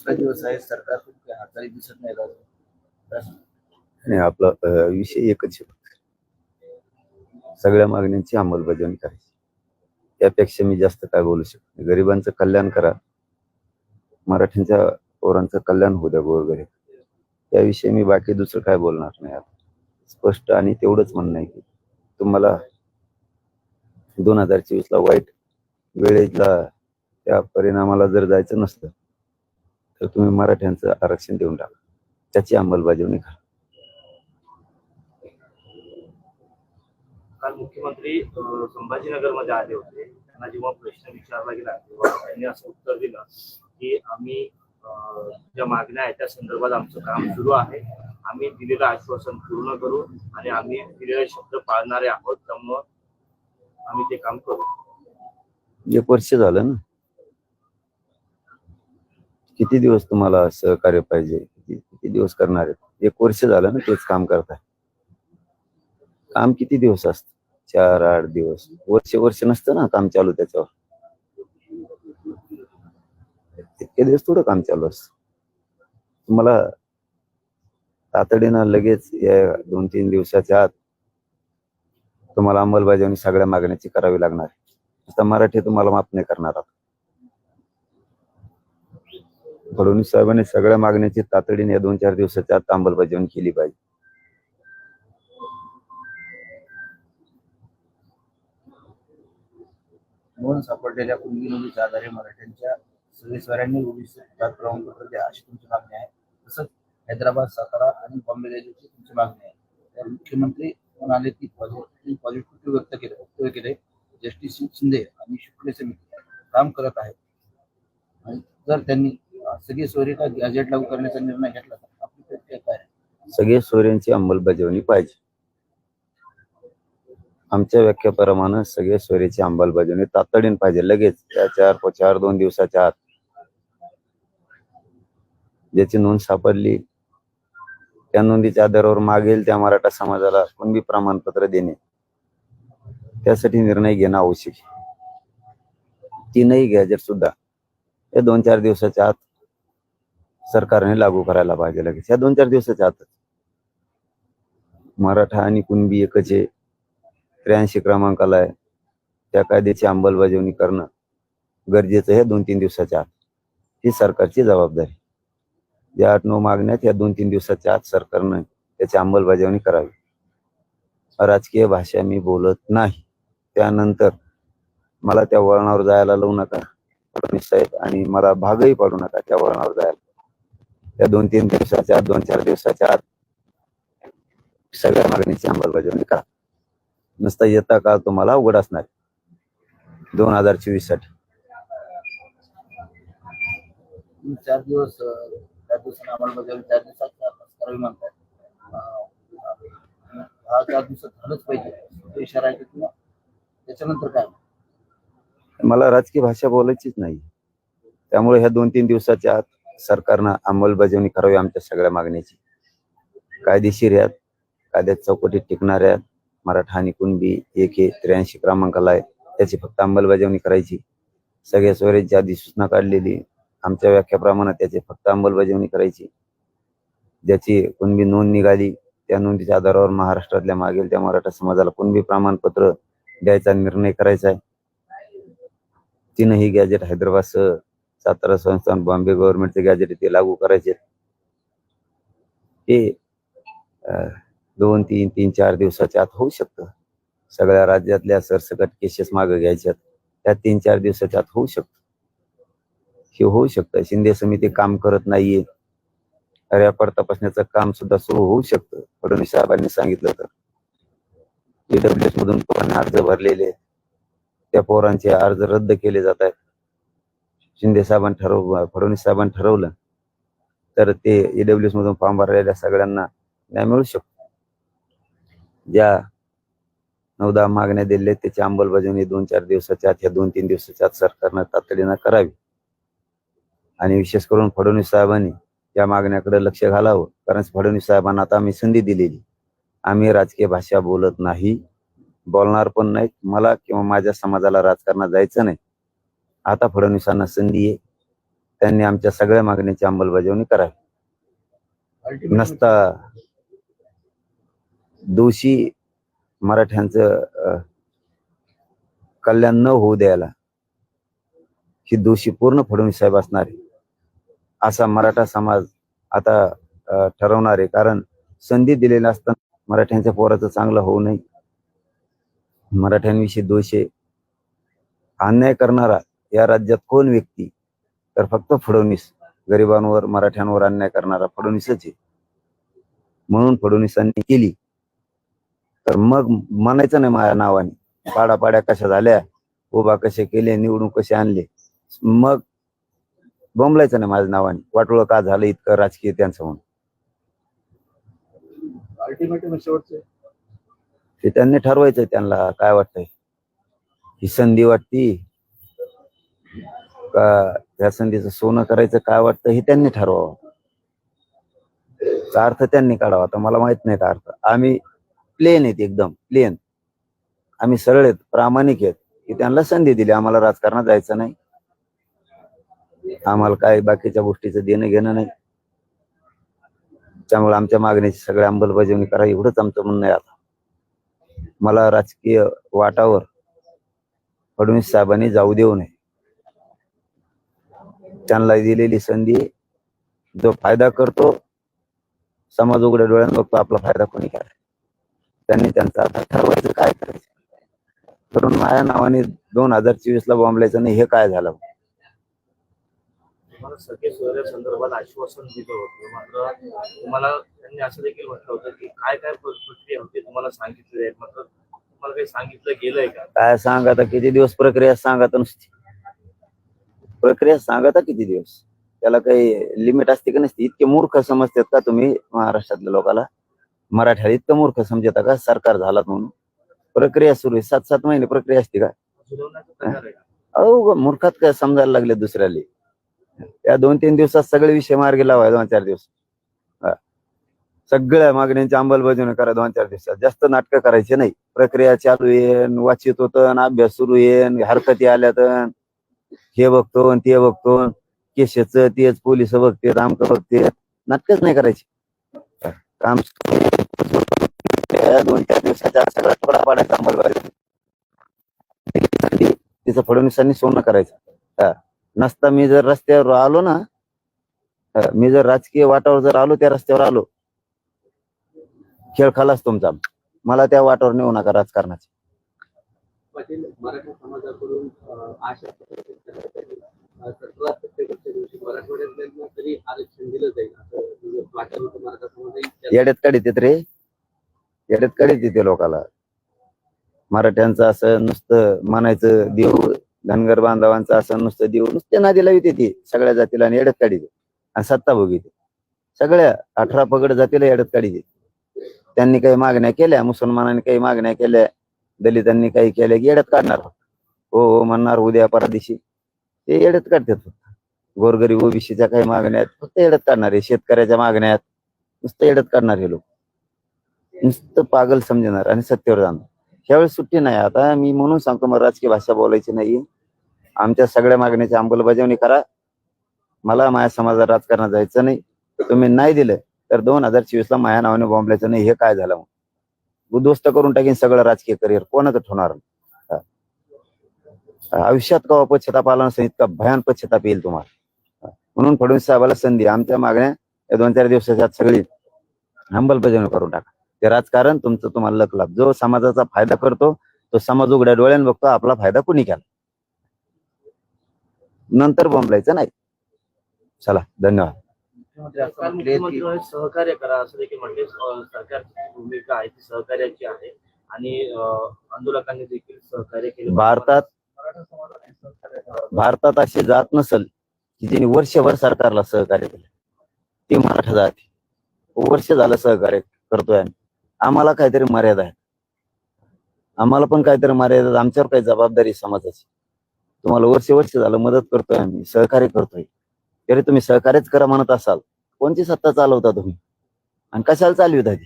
दुसरा दिवस आहे सरकार दिसत नाही राजू. आणि आपला विषय एकच सगळ्या मागण्यांची अंमलबजावणी करायची. त्यापेक्षा मी जास्त काय बोलू शकतो नाही. गरिबांचं कल्याण करा. मराठ्यांच्या पोरांचं कल्याण होऊ द्या गोरगरीब. त्याविषयी मी बाकी दुसरं काय बोलणार नाही आता. स्पष्ट आणि तेवढंच म्हणणं आहे की तुम्हाला दोन हजार चोवीसला वाईट वेळेला त्या परिणामाला जर जायचं नसतं तर तुम्ही मराठ्यांचं आरक्षण देऊन टाका. त्याची अंमलबजावणी करा. काल मुख्यमंत्री अं, संभाजीनगरमध्ये आले होते. त्यांना जेव्हा प्रश्न विचारला गेला तेव्हा त्यांनी असं उत्तर दिलं की आम्ही ज्या मागण्या आहेत त्या संदर्भात आमचं काम सुरू आहे. आम्ही दिलेलं आश्वासन पूर्ण करू आणि आम्ही दिलेले शब्द पाळणारे आहोत. त्यामुळं आम्ही ते काम करू. एक वर्ष झालं ना? किती दिवस तुम्हाला सहकार्य पाहिजे? किती किती दिवस करणार आहेत? एक वर्ष झालं ना तेच काम करताय. काम किती दिवस असत? चार आठ दिवस. वर्ष वर्ष नसतं ना काम चालू त्याच्यावर. इतके दिवस थोडं काम चालू असत. तुम्हाला तातडीनं लगेच या दोन तीन दिवसाच्या आत तुम्हाला अंमलबजावणी सगळ्या मागण्याची करावी लागणार आता मराठी तुम्हाला माफ नाही करणार आता. फडणवीस साहेबांनी सगळ्या मागण्याची तातडीने या दोन चार दिवसाच्या आत अंमलबजावणी केली पाहिजे. नोंद सापडलेल्या कुणबी नोंदीच्या आधारे मराठ्यांच्या सदस्यांनी ओबीसी प्रमाणपत्र द्या अशी तुमची मागणी आहे. तसंच हैदराबाद सातारा आणि बॉम्बे द्यायची तुमची मागणी आहे. तर मुख्यमंत्री म्हणाले की पॉझिटिव्ह पॉझिटिव्ह व्यक्त केले वक्तव्य केले. जस्टिस शिंदे आणि शुक्ल समिती काम करत आहे आणि जर त्यांनी सगळी सोयरीका गॅजेट लागू करण्याचा निर्णय घेतला तर आपली काय सगळे सोयऱ्यांची अंमलबजावणी पाहिजे. आमच्या व्याख्याप्रमाणे सगळे सोयरीची अंमलबजावणी तातडीने पाहिजे. लगेच त्या चार चार दोन दिवसाच्या आत. ज्याची नोंद सापडली त्या नोंदीच्या आधारावर मागेल त्या मराठा समाजाला कुणबी प्रमाणपत्र देणे. त्यासाठी निर्णय घेणं आवश्यक आहे. तीनही गॅजेट सुद्धा या दोन चार दिवसाच्या आत सरकारने लागू करायला पाहिजे लगेच. या दोन चार दिवसाच्या आतच. मराठा आणि कुणबी एकच आहे. त्र्याऐंशी क्रमांकाला आहे. त्या कायद्याची अंमलबजावणी करणं गरजेचं आहे दोन तीन दिवसाच्या आत. ही सरकारची जबाबदारी. ज्या आठ नऊ मागण्यात या दोन तीन दिवसाच्या आत सरकारनं त्याची अंमलबजावणी करावी. राजकीय भाषा मी बोलत नाही. त्यानंतर मला त्या वळणावर जायला लावू नका. फडणवीस साहेब आणि मला भागही पाडू नका त्या वळणावर जायला. त्या दोन तीन दिवसाच्या आत दोन चार दिवसाच्या आत सगळ्या मागणीची अंमलबजावणी करा. नुसता येता काळ तुम्हाला अवघड असणार दोन हजार चोवीससाठी. चार दिवस चार दिवसांना अंमलबजावणी चार दिवसात करावी म्हणतात हा चार दिवसात झालंच पाहिजे. इशारा आहे का किंवा त्याच्यानंतर काय? मला राजकीय भाषा बोलायचीच नाही. त्यामुळे ह्या दोन तीन दिवसाच्या आत सरकारनं अंमलबजावणी करावी आमच्या सगळ्या मागण्याची कायदेशीर आहेत. कायद्यात चौकटीत टिकणाऱ्या मराठा आणि कुणबी एक हे त्र्याऐंशी क्रमांकाला आहे. त्याची फक्त अंमलबजावणी करायची. सगळ्या सोयऱ्यांची आधी सूचना काढलेली. आमच्या व्याख्याप्रमाणे त्याची फक्त अंमलबजावणी करायची. ज्याची कुणबी नोंद निघाली त्या नोंदीच्या आधारावर महाराष्ट्रातल्या मागील त्या मराठा समाजाला कुणबी प्रमाणपत्र द्यायचा निर्णय करायचा आहे. तीनही गॅजेट हैदराबादसह सातारा संस्थान बॉम्बे गव्हर्नमेंटचे गॅजेट ते लागू करायचे. ते दोन तीन तीन चार दिवसाच्या आत होऊ शकतं. सगळ्या राज्यातल्या सरसकट केसेस मागे घ्यायच्यात. त्या तीन चार दिवसाच्या आत होऊ शकतं. हे होऊ शकतं. शिंदे समिती काम करत नाहीये. रॅपर तपासण्याचं काम सुद्धा सुरू होऊ शकतं. फडणवीस साहेबांनी सांगितलं तर. ईडब्ल्यूएस मधून पोरांना अर्ज भरलेले. त्या पोरांचे अर्ज रद्द केले जात आहेत. शिंदे साहेबांनी ठरव फडणवीस साहेबांनी ठरवलं तर ते ईडब्ल्यूएस मधून फॉर्म भरलेल्या सगळ्यांना न्याय मिळू शकतो. ज्या नऊ दहा मागण्या दिल्या त्याची अंमलबजावणी दोन चार दिवसाच्या आत या दोन तीन दिवसाच्या आत सरकारनं तातडीनं करावी. आणि विशेष करून फडणवीस साहेबांनी या मागण्याकडे लक्ष घालावं कारण फडणवीस साहेबांना आता आम्ही संधी दिलेली. आम्ही राजकीय भाषा बोलत नाही बोलणार पण नाहीत. मला किंवा माझ्या समाजाला राजकारणात जायचं नाही. आता फडणवीसांना संधी आहे. त्यांनी आमच्या सगळ्या मागण्याची अंमलबजावणी करावी. नसता दोषी मराठ्यांचं कल्याण न होऊ द्यायला ही दोषी पूर्ण फडणवीस साहेब असणार आहे. असा मराठा समाज आता ठरवणार आहे. कारण संधी दिलेली असताना मराठ्यांच्या पोराचं चांगलं होऊ नये. मराठ्यांविषयी दोष आहे. अन्याय करणारा या राज्यात कोण व्यक्ती? तर फक्त फडणवीस. गरिबांवर मराठ्यांवर अन्याय करणारा फडणवीसच आहे. म्हणून फडणवीसांनी केली. तर मग म्हणायचं नाही माझ्या नावाने. पाड्या कशा झाल्या? उभा कसे केले? निवडून कसे आणले? मग बोंबलायचं नाही माझ्या नावाने. वाटोळं का झालं इतकं राजकीय त्यांचं म्हणून. ते त्यांनी ठरवायचं त्यांना. काय वाटतंय? ही संधी वाटती? का त्या संधीचं सोनं करायचं काय वाटतं हे त्यांनी ठरवावं. चा अर्थ त्यांनी काढावा. आता मला माहीत नाही का अर्थ. आम्ही प्लेन आहेत एकदम प्लेन आम्ही सरळ आहेत प्रामाणिक आहेत. की त्यांना संधी दिली. आम्हाला राजकारणात जायचं नाही. आम्हाला काय बाकीच्या गोष्टीचं देणं घेणं नाही. त्यामुळे आमच्या मागणीची सगळी अंमलबजावणी करा. एवढंच आमचं म्हणणं आहे आता. मला राजकीय वाटावर फडणवीस साहेबांनी जाऊ देऊ नये. त्यांना दिलेली संधी जो फायदा करतो समाज उघड्या डोळ्यानं बघतो आपला फायदा कोणी करायचा त्यांनी त्यांचं आता ठरवायचं काय करायचं? करून माझ्या नावाने दोन हजार चोवीस ला बॉम्बलायचं नाही हे काय झालं? तुम्हाला सगळे संदर्भात आश्वासन दिलं होतं. मात्र तुम्हाला त्यांनी असं देखील म्हटलं होतं की काय काय प्र- प्रक्रिया होती तुम्हाला सांगितले आहे मात्र तुम्हाला काही सांगितलं गेलंय का? काय सांग आता किती दिवस प्रक्रिया सांगा तर नुसती. प्रक्रिया सांगा किती दिवस? त्याला काही लिमिट असते का नसते? इतके मूर्ख समजतात का तुम्ही महाराष्ट्रातल्या लोकांना मराठ्याला इतकं मूर्ख समजता का? सरकार झालात म्हणून. प्रक्रिया सुरू आहे. सात सात महिने प्रक्रिया असते का? अहो मूर्खात काय समजायला लागले दुसऱ्याला? या दोन तीन दिवसात सगळे विषय मार्गी लावाय दोन चार दिवस. सगळ्या मागण्यांची अंमलबजावणी करा दोन चार दिवसात. जास्त नाटकं करायचे नाही. प्रक्रिया चालू येन वाचित होतं अभ्यास सुरू येन हरकती आल्यात. हे बघतो ते बघतो. केशच तेच पोलीस बघते आमक बघते नाटकच नाही करायचे. काम दोन चार दिवसाच्या सगळा थोडा पाडायचा अंमलबजावणी तिचं फडणवीसांनी सोनं करायचं. नसता मी जर रस्त्यावर आलो ना मी जर राजकीय वाटावर जर आलो त्या रस्त्यावर आलो. खेळ खालाच तुमचा. मला त्या वाटावर नेऊ नका राजकारणाचे. पाटील मराठा समाजाकडून आशा येड्यात काढीत येत रे? येड्यात काढीत येते लोकाला? मराठ्यांचं असं नुसतं मानायचं देऊ धनगर बांधवांचं असं नुसतं देऊ नुसते नादीला येते ती सगळ्या जातीला आणि येड्यात काढीत आणि सत्ता भोगीत सगळ्या अठरा पगड जातीला येड्यात काढीत त्यांनी काही मागण्या केल्या मुसलमानांनी काही मागण्या केल्या दलितांनी काही केलं की येड्यात काढणार. हो हो म्हणणार उद्या परादिशी. ते येड्यात काढतात फक्त. गोरगरीब ओबीसीच्या काही मागण्या आहेत फक्त येड्यात काढणार आहे. शेतकऱ्याच्या मागण्या आहेत नुसतं येड्यात काढणार हे लोक. नुसतं पागल समजणार आणि सत्तेवर जाणार. ह्यावेळेस सुट्टी नाही. आता मी म्हणून सांगतो मला राजकीय भाषा बोलायची नाही आमच्या सगळ्या मागण्याची अंमलबजावणी करा. मला माझ्या समाजात राजकारणात जायचं नाही. तुम्ही नाही दिलं तर दोन हजार चोवीस ला माझ्या नावाने बॉम्बलायचं नाही. हे काय झालं मग? उद्ध्वस्त करून टाकीन सगळं राजकीय करिअर कोणाचं ठेवणार? आयुष्यात कवा पश्चाताप आला नसेल इतका भयान पश्चाताप येईल तुम्हाला. म्हणून फडणवीस साहेबाला संधी आमच्या मागण्या या दोन चार दिवसाच्या सगळी अंमलबजावणी करून टाका. ते राजकारण तुमचं तुम्हाला लक लाभ. जो समाजाचा फायदा करतो तो समाज उघड्या डोळ्याने बघतो आपला फायदा कुणी केला? नंतर बोंबलायचं नाही. चला धन्यवाद. मुख्यमंत्री असं सरकार म्हटले की मुख्यमंत्र्यांनी सहकार्य करा असं देखील म्हटले अं, सरकारची भूमिका आहे ती सहकार्याची आहे. आणि अं, आंदोलकांनी देखील सहकार्य केले. भारतात मराठा समाजाने सहकार्य करावं. भारतात अशी जात नसल की ज्यांनी वर्षभर सरकारला सहकार्य केलं. ती मराठा जात. आहे. वर्ष झालं सहकार्य करतोय आम्ही. आम्हाला काहीतरी मर्यादा आहे आम्हाला पण काहीतरी मर्यादा. आमच्यावर काही जबाबदारी आहे समाजाची. तुम्हाला वर्ष वर्ष झालं मदत करतोय आम्ही सहकार्य करतोय. तरी तुम्ही सहकार्यच करा म्हणत असाल. कोणती सत्ता चालवता तुम्ही? आणि कशाला चालविता ती?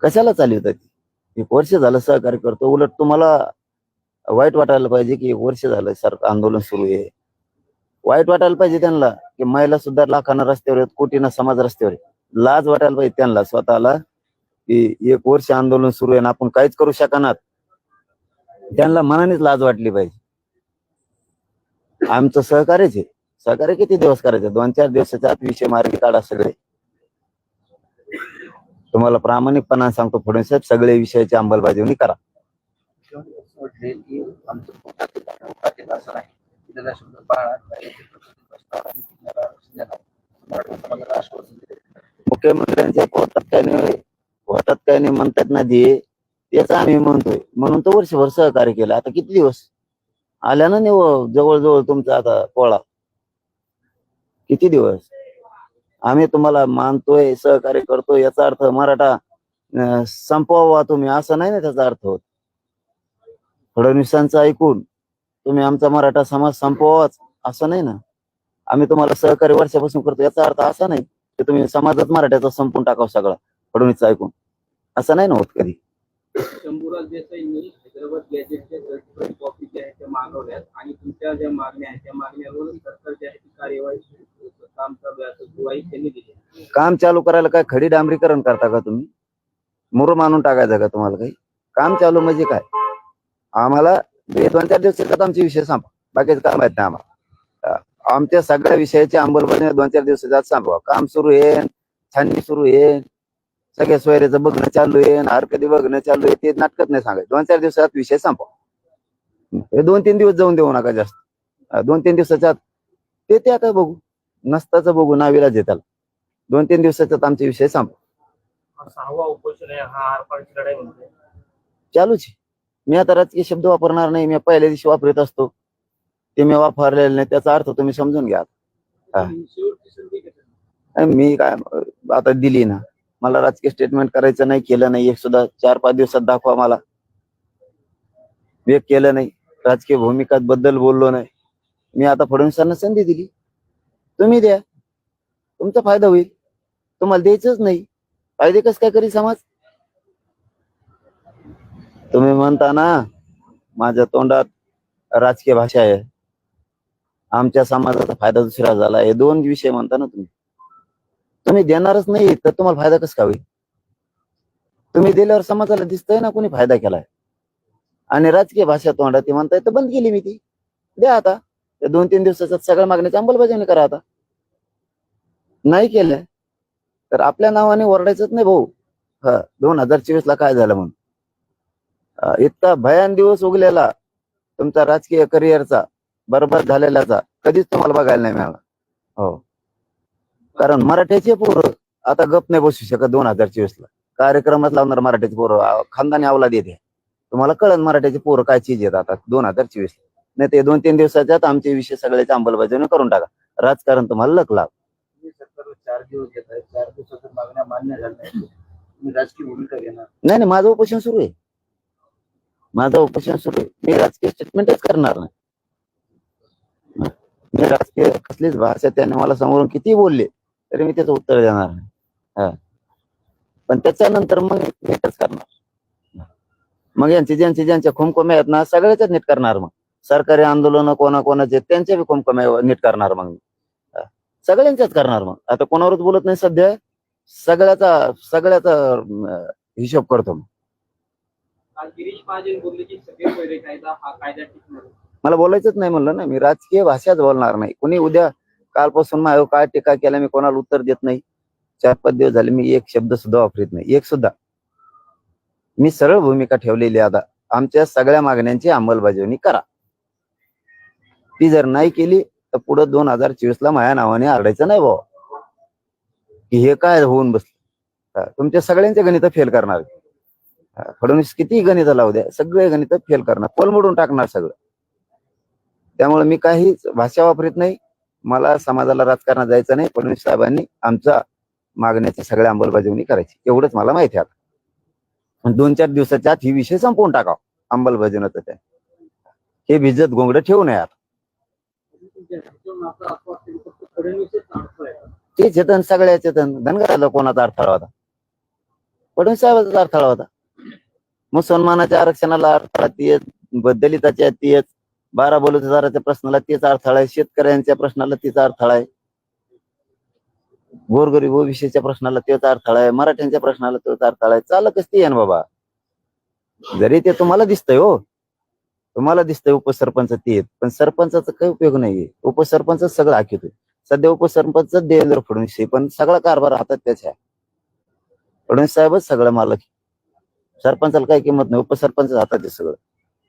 कशाला चालविता ती? एक वर्ष झालं सहकार्य करतो. उलट तुम्हाला वाईट वाटायला पाहिजे की एक वर्ष झालं सर आंदोलन सुरू आहे. वाईट वाटायला पाहिजे त्यांना की महिला सुद्धा लाखानं रस्त्यावर आहेत कोटीनं समाज रस्त्यावर लाज वाटायला पाहिजे त्यांना स्वतःला की एक वर्ष आंदोलन सुरू आहे ना आपण काहीच करू शकणार त्यांना मनानेच लाज वाटली पाहिजे. आमचं सहकार्यच आहे. सहकार्य किती दिवस करायचे? दोन चार दिवसाच्या आत विषय मार्गी काढा सगळे. तुम्हाला प्रामाणिकपणा सांगतो फडणवीस साहेब सगळे विषयाची अंमलबजावणी करा. नाही मुख्यमंत्र्यांच्या पोटात काय नाही पोटात काय नाही म्हणतात ना जे त्याच आम्ही म्हणतोय. म्हणून तो वर्षभर सहकार्य केलं. आता किती दिवस? आल्या ना हो, जवळजवळ तुमचा आता पोळा किती दिवस? आम्ही तुम्हाला मानतोय सहकार्य करतोय याचा अर्थ मराठा संपवा संपवावा तुम्ही असं नाही ना त्याचा अर्थ होत? फडणवीसांचं ऐकून तुम्ही आमचा मराठा समाज संपवावाच असं नाही ना? आम्ही तुम्हाला सहकार्य वर्षापासून करतो याचा अर्थ असा नाही की तुम्ही समाजात मराठ्याचा संपून टाकावं सगळा फडणवीसचं ऐकून. असं नाही ना होत कधी? शंभूराज देसाईंनी हैदराबाद गॅजेटच्या सर्टिफाईड कॉपी ज्या आहेत त्या मागवल्यात आणि तुमच्या ज्या मागण्या आहेत त्या मागण्यावर सरकार जी आहे ती कार्यवाही काम चालू आहे असं त्यांनी दिली काम चालू करायला काय खडी डांबरीकरण करता का तुम्ही? मुर मानून टाकायचं का तुम्हाला काही? काम चालू म्हणजे काय? आम्हाला दोन चार दिवसात आमचे विषय सांभा बाकीचं काम आहेत ना आम्हाला. आमच्या सगळ्या विषयाची अंमलबजावणी दोन चार दिवसाच्या आत संपवा काम सुरू आहे छाननी सुरू आहे सगळ्या सोयऱ्याचं बघणं चालू आहे हार कधी बघणं चालू आहे ते नाटकच नाही सांगायचं. दोन चार दिवसात विषय संपवा. हे दोन तीन दिवस जाऊन देऊ नका जास्त. दोन तीन दिवसाच्या आत ते ते आता बघू. नसताच बघू नाविलाज आहे त्याला. दोन तीन दिवसाच्यात आमचे विषय संप सहावा उपोषण आहे चालूच. मी आता राजकीय शब्द वापरणार नाही मी पहिल्या दिवशी वापरत असतो. ते मी वापरलेले नाही त्याचा अर्थ तुम्ही समजून घ्या मी काय आता दिली ना. मला राजकीय स्टेटमेंट करायचं नाही केलं नाही. एक सुद्धा चार पाच दिवसात दाखवा मला. एक केलं नाही. राजकीय भूमिका बद्दल बोललो नाही. मी आता फडणवीसांना संधी दिली. तुम्ही द्या. तुमचा फायदा होईल. तुम्हाला द्यायचंच नाही. फायदे कसं काय करी समाज? तुम्ही म्हणता ना माझ्या तोंडात राजकीय भाषा आहे. आमच्या समाजाचा फायदा दुसरा झाला. हे दोन विषय म्हणता ना तुम्ही. तुम्ही देणारच नाही तर तुम्हाला फायदा कसा होईल? तुम्ही दिल्यावर समाजाला दिसतंय ना कोणी फायदा केलाय? आणि राजकीय भाषा तोंडात ती म्हणताय तर बंद केली मी ती. द्या आता. त्या दोन तीन दिवसाच्या सगळ्या मागण्याची अंमलबजावणी करा आता. नाही केलं तर आपल्या नावाने ओरडायचंच नाही भाऊ. हा दोन हजार चोवीस ला काय झालं म्हणून? इतका भयान दिवस उगलेला तुमचा राजकीय करिअरचा बरबाद झालेल्याचा कधीच तुम्हाला बघायला नाही मिळाला. हो. कारण मराठ्याचे पोरं आता गप नाही बसू शकत दोन हजार चोवीस ला. कार्यक्रमात लावणार मराठ्याचे पोरं खानदानी अवलाद येते. तुम्हाला कळन मराठ्याचे पोरं काय चीज येत आता दोन हजार चोवीस ला. नाही ते दोन तीन दिवसाच्या आत आमचे विषय सगळ्याची अंमलबजावणी करून टाका. राजकारण तुम्हाला लक सरकारवर चार दिवस घेत आहे चार दिवसात मागण्या मान्य झाल्या राजकीय भूमिका घेणार. नाही नाही माझं उपोषण सुरू आहे. माझं उपोषण सुरू आहे. मी राजकीय स्टेटमेंटच करणार नाही. मी राजकीय कसलीच भाषा त्याने मला समोरून किती बोलले. तरी मी त्याचं उत्तर देणार नाही. हा. पण त्याच्यानंतर मग नीटच करणार. मग यांचे ज्यांचे ज्यांच्या खुमखुम्या आहेत ना सगळ्याच नीट करणार मग. सरकारी आंदोलन कोणा कोणाचे त्यांच्या बी खुमखुम्या नीट करणार मग मी. सगळ्यांच्याच करणार मग. आता कोणावरच बोलत नाही सध्या. सगळ्याचा सगळ्याचा हिशोब करतो मग. मला बोलायचंच नाही म्हणलं ना मी. राजकीय भाषाच बोलणार नाही. कोणी उद्या कालपासून माझ्यावर काय टीका केला मी कोणाला उत्तर देत नाही. चार पाच दिवस झाले मी एक शब्द सुद्धा वापरत नाही. एक सुद्धा. मी सरळ भूमिका ठेवलेली आता. आमच्या सगळ्या मागण्यांची अंमलबजावणी करा. ती जर नाही केली तर पुढे दोन हजार चोवीस ला माझ्या नावाने आरडायचं नाही भाऊ. की हे काय होऊन बसलं? तुमच्या सगळ्यांचे गणित फेल करणार. फडणवीस किती गणित लावू द्या सगळे गणित फेल करणार. कोलमडून टाकणार सगळं. त्यामुळे मी काहीच भाषा वापरत नाही. मला समाजाला राजकारणात जायचं नाही फडणवीस साहेबांनी आमच्या मागण्याची सगळ्या अंमलबजावणी करायची. एवढंच मला माहिती आहे आता. दोन चार दिवसाच्या आत ही विषय संपवून टाकाव अंमलबजावणीचं त्या. हे भिजत गोंगड ठेवू नये आता. ते चेतन सगळ्या चेतन धनगराला कोणाचा अडथळा होता? फडणवीस साहेबाचा अडथळा होता. मुसलमानाच्या आरक्षणाला अडथळा ती दलिताच्या तीच बारा बलुतेदाराच्या प्रश्नाला तेच अडथळा आहे शेतकऱ्यांच्या प्रश्नाला तेच अडथळा आहे गोरगरीब ओबीसीच्या प्रश्नाला तेच अडथळा आहे मराठ्यांच्या प्रश्नाला तोच अडथळा आहे चालकच ते आहे ना बाबा. जरी ते तुम्हाला दिसतंय हो. तुम्हाला दिसतंय उपसरपंच ते. आहेत पण सरपंचाचा काही उपयोग नाहीये. उपसरपंच सगळं आखित सध्या उपसरपंच देवेंद्र फडणवीस पण सगळा कारभार हातात त्याच्या फडणवीस साहेबच सगळं मालक सरपंचाला काही किंमत नाही. उपसरपंच हातात आहे सगळं.